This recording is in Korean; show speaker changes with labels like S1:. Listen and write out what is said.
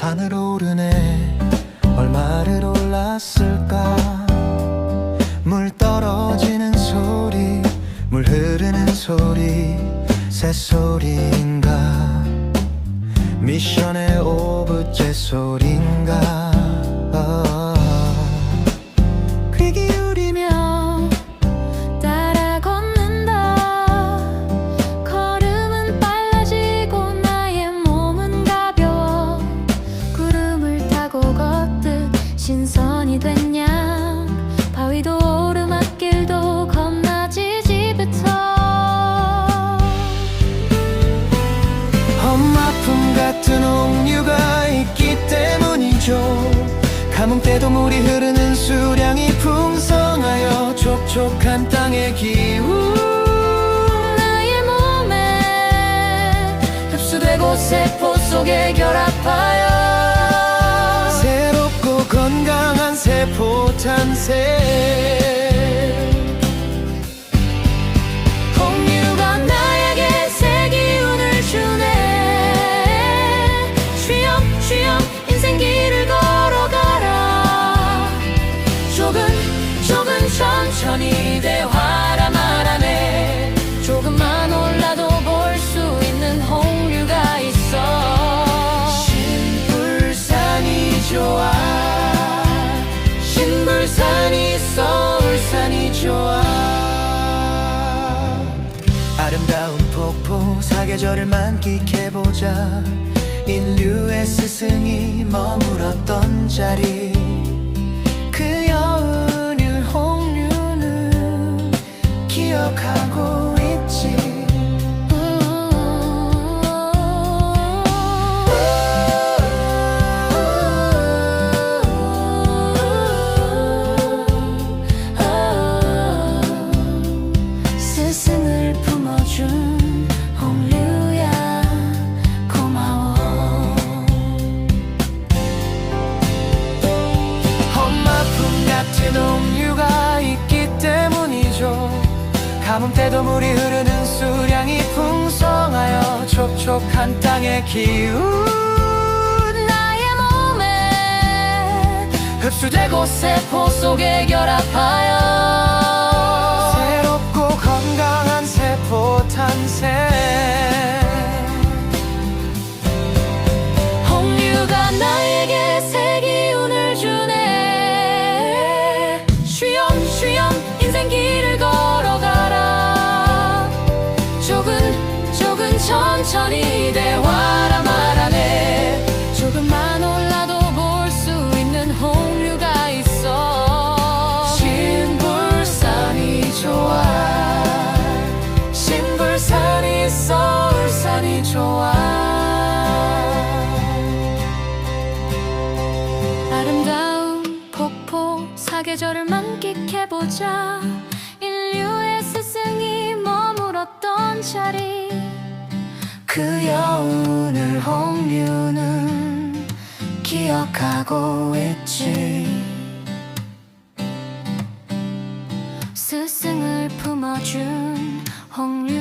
S1: 산을 오르네. 얼마를 올랐을까? 물 떨어지는 소리 물 흐르는 소리 새소리인가? 미션의 오브제 소리 같은 옥류가 있기 때문이죠. 가뭄 때도 물이 흐르는 수량이 풍성하여 촉촉한 땅의 기운.
S2: 나의 몸에 흡수되고 세포 속에 결합하여
S1: 새롭고 건강한 세포 탄생
S2: 천천히 대화라 말하네 조금만 올라도 볼 수 있는 홍유가 있어.
S1: 신불산이 좋아. 신불산이 서울산이 좋아. 아름다운 폭포 사계절을 만끽해보자. 인류의 스승이 머물렀던 자리 가뭄 때도 물이 흐르는 수량이 풍성하여 촉촉한 땅의 기운.
S2: 나의 몸에
S1: 흡수되고
S2: 세포 속에 결합하여 천천히 대화라 말하네. 조금만 올라도 볼 수 있는 홍류가 있어.
S1: 신불산이 좋아. 신불산이 서울산이 좋아.
S2: 아름다운 폭포 사계절을 만끽해보자. 인류의 스승이 머물었던 자리
S1: 그 여운을 홍류는 기억하고 있지.
S2: 스승을 품어준 홍류